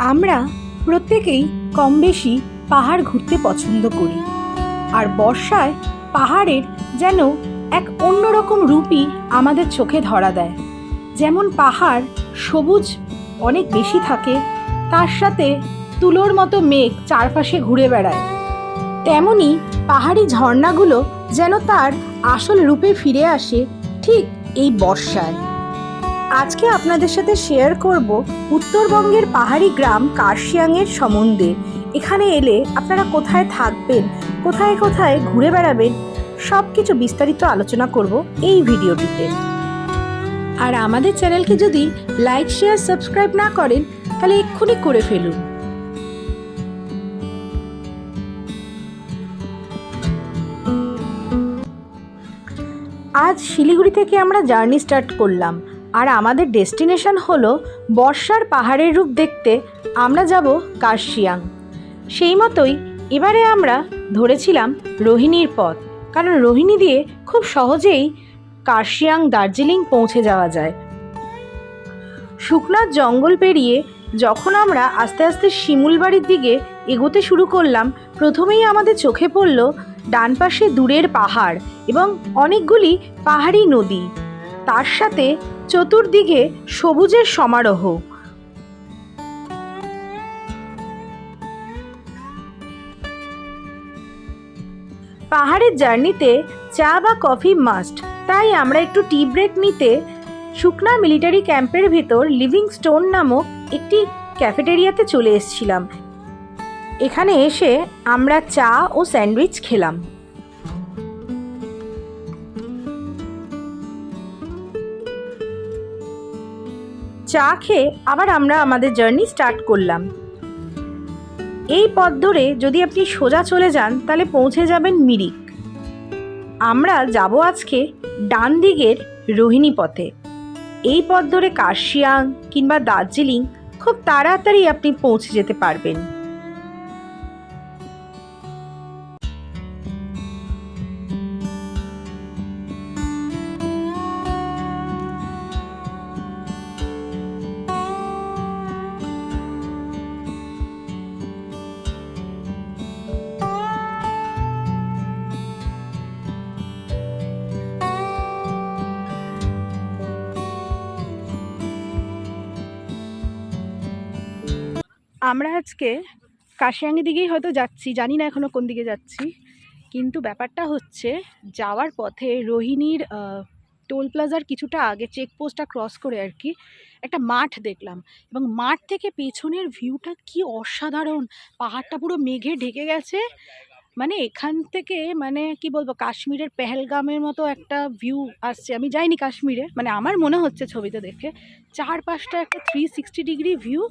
আমরা প্রত্যেকেই কম বেশি পাহাড় ঘুরতে পছন্দ করি। আর বর্ষায় পাহাড়ের যেন এক অন্যরকম রূপই আমাদের চোখে ধরা দেয়। যেমন পাহাড় সবুজ অনেক বেশি থাকে, তার সাথে তুলোর মতো মেঘ চারপাশে ঘুরে বেড়ায়। তেমনি পাহাড়ি ঝর্ণাগুলো যেন তার আসল রূপে ফিরে আসে ঠিক এই বর্ষায়। আজকে আপনাদের সাথে শেয়ার করব উত্তরবঙ্গের পাহাড়ি গ্রাম কার্শিয়াংয়ের সম্বন্ধে এখানে এলে আপনারা কোথায় থাকবেন, কোথায় কোথায় ঘুরে বেড়াবেন সব কিছু বিস্তারিত আলোচনা করব এই ভিডিওটিতে। আর আমাদের চ্যানেলকে যদি লাইক শেয়ার সাবস্ক্রাইব না করেন, তাহলে এক্ষুনি করে ফেলুন। আজ শিলিগুড়ি থেকে আমরা জার্নি স্টার্ট করলাম। আর আমাদের ডেস্টিনেশন হলো বর্ষার পাহাড়ের রূপ দেখতে আমরা যাব কার্শিয়াং। সেই মতোই এবারে আমরা ধরেছিলাম রোহিণীর পথ, কারণ রোহিণী দিয়ে খুব সহজেই কার্শিয়াং দার্জিলিং পৌঁছে যাওয়া যায়। শুকনার জঙ্গল পেরিয়ে যখন আমরা আস্তে আস্তে শিমুলবাড়ির দিকে এগোতে শুরু করলাম, প্রথমেই আমাদের চোখে পড়ল ডান পাশে দূরের পাহাড় এবং অনেকগুলি পাহাড়ি নদী। তার সাথে চতুর্দিকে সবুজের সমারোহ। পাহাড়ের জার্নিতে চা বা কফি মাস্ট। তাই আমরা একটু টি ব্রেক নিতে শুকনা মিলিটারি ক্যাম্পের ভেতর লিভিং স্টোন নামক একটি ক্যাফেটেরিয়াতে চলে এসেছিলাম। এখানে এসে আমরা চা ও স্যান্ডউইচ খেলাম। চা খেয়ে আবার আমরা আমাদের জার্নি স্টার্ট করলাম। এই পথ ধরে যদি আপনি সোজা চলে যান, তাহলে পৌঁছে যাবেন মিরিক। আমরা যাব আজকে ডান দিকের রোহিণী পথে। এই পথ ধরে কার্শিয়াং কিংবা দার্জিলিং খুব তাড়াতাড়ি আপনি পৌঁছে যেতে পারবেন। আমরা আজকে কাশিয়াঙ্গি দিকেই হয়তো যাচ্ছি, জানি না এখনও কোন দিকে যাচ্ছি। কিন্তু ব্যাপারটা হচ্ছে, যাওয়ার পথে রোহিণীর টোল প্লাজার কিছুটা আগে চেকপোস্টটা ক্রস করে আর কি একটা মাঠ দেখলাম। এবং মাঠ থেকে পেছনের ভিউটা কি অসাধারণ! পাহাড়টা পুরো মেঘে ঢেকে গেছে। মানে এখান থেকে মানে কি বলব, কাশ্মীরের পেহেলগামের মতো একটা ভিউ আসছে। আমি যাইনি কাশ্মীরে মানে আমার মনে হচ্ছে ছবিতে দেখে। চারপাশটা একটা থ্রি সিক্সটি ডিগ্রি ভিউ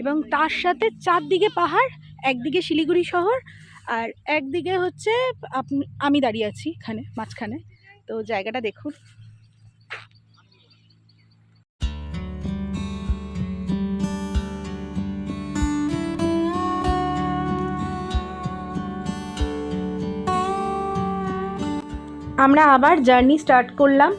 এবং তার সাথে চারদিকে পাহাড়, একদিকে শিলিগুড়ি শহর আর একদিকে হচ্ছে আমি দাঁড়িয়ে আছি এখানে, মাঝখানে। তো জায়গাটা দেখুন। আমরা আবার জার্নি স্টার্ট করলাম।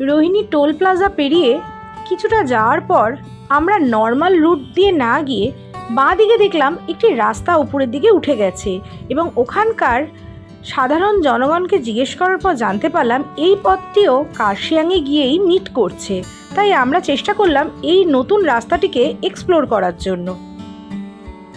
রোহিণী টোল প্লাজা পেরিয়ে কিছুটা যাওয়ার পর আমরা নর্মাল রুট দিয়ে না গিয়ে বাঁ দিকে দেখলাম একটি রাস্তা উপরের দিকে উঠে গেছে এবং ওখানকার সাধারণ জনগণকে জিজ্ঞেস করার পর জানতে পারলাম এই পথটিও কার্শিয়াংয়ে গিয়েই মিট করছে। তাই আমরা চেষ্টা করলাম এই নতুন রাস্তাটিকে এক্সপ্লোর করার জন্য।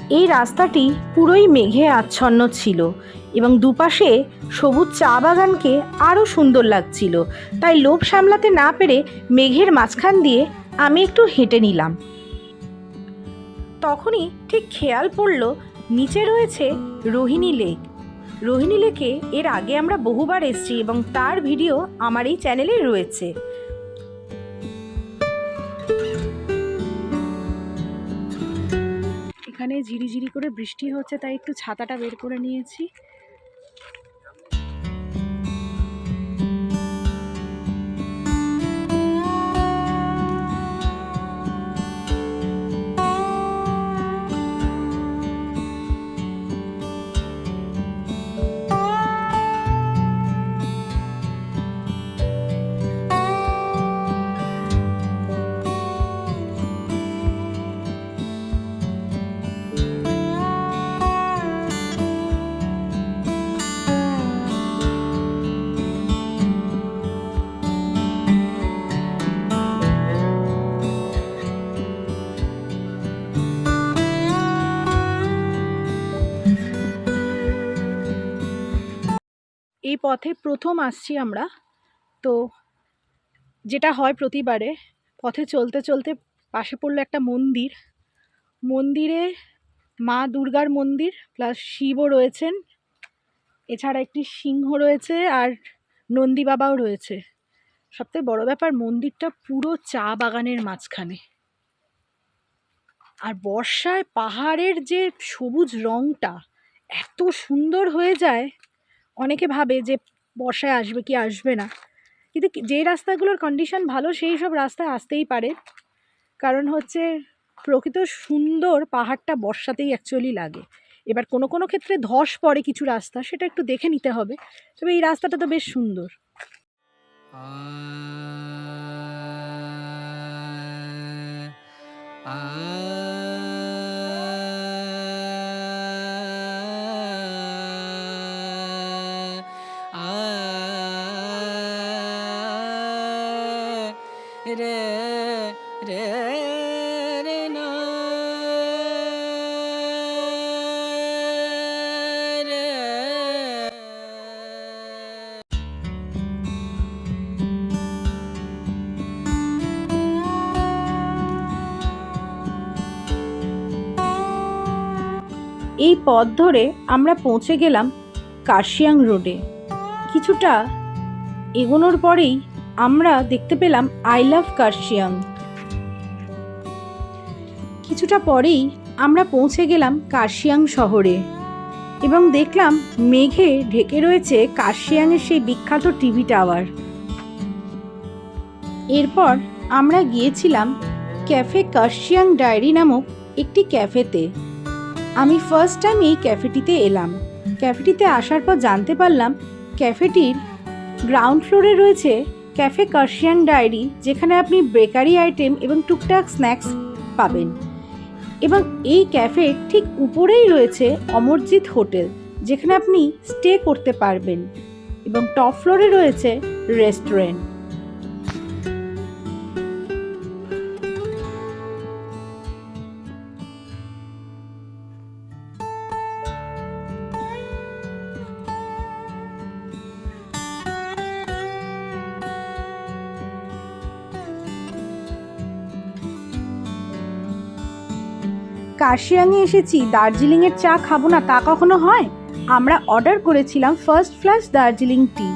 এই রাস্তাটি পুরোই মেঘে আচ্ছন্ন ছিল এবং দুপাশে সবুজ চা বাগানকে আরও সুন্দর লাগছিল। তাই লোভ সামলাতে না পেরে মেঘের মাঝখান দিয়ে আমি একটু হেঁটে নিলাম। তখনই ঠিক খেয়াল পড়ল, নিচে রয়েছে রোহিণী লেক। রোহিণী লেকে এর আগে আমরা বহুবার এসেছি এবং তার ভিডিও আমার এই চ্যানেলে রয়েছে। এখানে ঝিরিঝিরি করে বৃষ্টি হচ্ছে, তাই একটু ছাতাটা বের করে নিয়েছি। এই পথে প্রথম আসছি আমরা। তো যেটা হয় প্রতিবারে, পথে চলতে চলতে পাশে পড়ল একটা মন্দির। মন্দিরে মা দুর্গার মন্দির প্লাস শিবও রয়েছেন। এছাড়া একটি সিংহ রয়েছে আর নন্দী বাবাও রয়েছে। সবথেকে বড় ব্যাপার, মন্দিরটা পুরো চা বাগানের মাঝখানে। আর বর্ষায় পাহাড়ের যে সবুজ রঙটা এত সুন্দর হয়ে যায় অনেকে ভাবে যে বর্ষায় আসবে কি আসবে না। কিন্তু যে রাস্তাগুলোর কন্ডিশন ভালো, সেই সব রাস্তায় আসতেই পারে। কারণ হচ্ছে প্রকৃত সুন্দর পাহাড়টা বর্ষাতেই অ্যাকচুয়ালি লাগে। এবার কোনো কোনো ক্ষেত্রে ধস পড়ে কিছু রাস্তা, সেটা একটু দেখে নিতে হবে। তবে এই রাস্তাটা তো বেশ সুন্দর। রে এই পথ ধরে আমরা পৌঁছে গেলাম কার্শিয়াং রোডে। কিছুটা এগোনোর পরেই আমরা দেখতে পেলাম আই লাভ কার্শিয়াং। কিছুটা পরেই আমরা পৌঁছে গেলাম কার্শিয়াং শহরে এবং দেখলাম মেঘে ঢেকে রয়েছে কার্শিয়াংয়ের সেই বিখ্যাত টিভি টাওয়ার। এরপর আমরা গিয়েছিলাম ক্যাফে কার্শিয়াং ডায়েরি নামক একটি ক্যাফেতে। আমি ফার্স্ট টাইম এই ক্যাফেটিতে এলাম। ক্যাফেটিতে আসার পর জানতে পারলাম ক্যাফেটির গ্রাউন্ড ফ্লোরে রয়েছে ক্যাফে কার্শিয়ান ডায়েরি যেখানে আপনি বেকারি আইটেম এবং টুকটাক স্ন্যাক্স পাবেন। এবং এই ক্যাফের ঠিক উপরেই রয়েছে অমরজিৎ হোটেল, যেখানে আপনি স্টে করতে পারবেন। এবং টপ ফ্লোরে রয়েছে রেস্টুরেন্ট কার্শিয়াংয়ে এসেছি, দার্জিলিংয়ের চা খাব না তা কখনো হয়? আমরা অর্ডার করেছিলাম ফার্স্ট ফ্লাস দার্জিলিং টি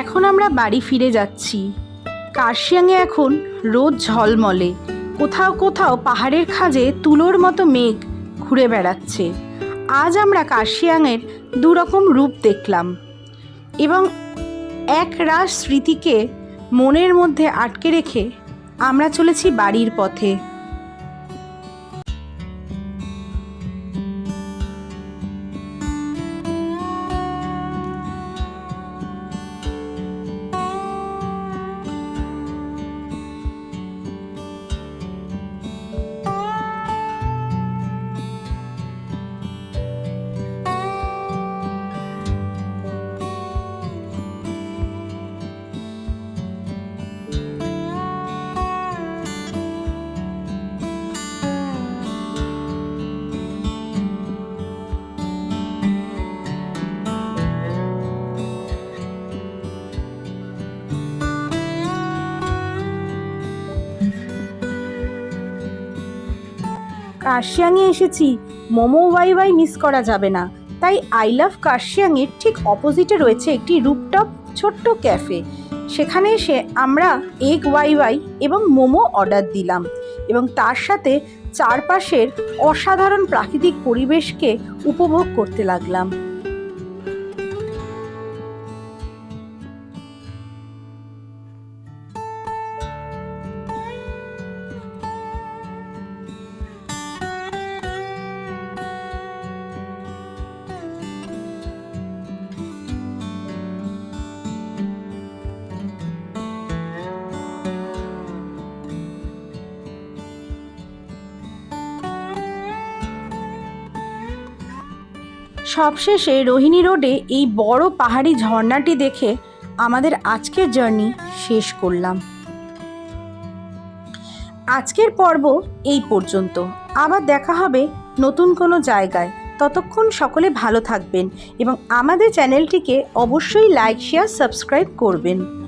এখন আমরা বাড়ি ফিরে যাচ্ছি। কার্শিয়াংয়ে এখন রোদ ঝলমলে। কোথাও কোথাও পাহাড়ের খাজে তুলোর মতো মেঘ ঘুরে বেড়াচ্ছে। আজ আমরা কার্শিয়াংয়ের দুরকম রূপ দেখলাম এবং এক রাস স্মৃতিকে মনের মধ্যে আটকে রেখে আমরা চলেছি বাড়ির পথে। কার্শিয়াংয়ে এসেছি। মোমো ওয়াই ওয়াই মিস করা যাবে না। তাই আই লাভ কার্শিয়াংয়ের ঠিক অপোজিটে রয়েছে একটি রুপটপ ছোট্ট ক্যাফে সেখানে এসে আমরা এগ ওয়াই ওয়াই এবং মোমো অর্ডার দিলাম এবং তার সাথে চারপাশের অসাধারণ প্রাকৃতিক পরিবেশকে উপভোগ করতে লাগলাম। সবশেষে রোহিণী রোডে এই বড় পাহাড়ি ঝর্ণাটি দেখে আমাদের আজকের জার্নি শেষ করলাম। আজকের পর্ব এই পর্যন্ত। আবার দেখা হবে নতুন কোনো জায়গায়। ততক্ষণ সকলে ভালো থাকবেন এবং আমাদের চ্যানেলটিকে অবশ্যই লাইক, শেয়ার, সাবস্ক্রাইব করবেন।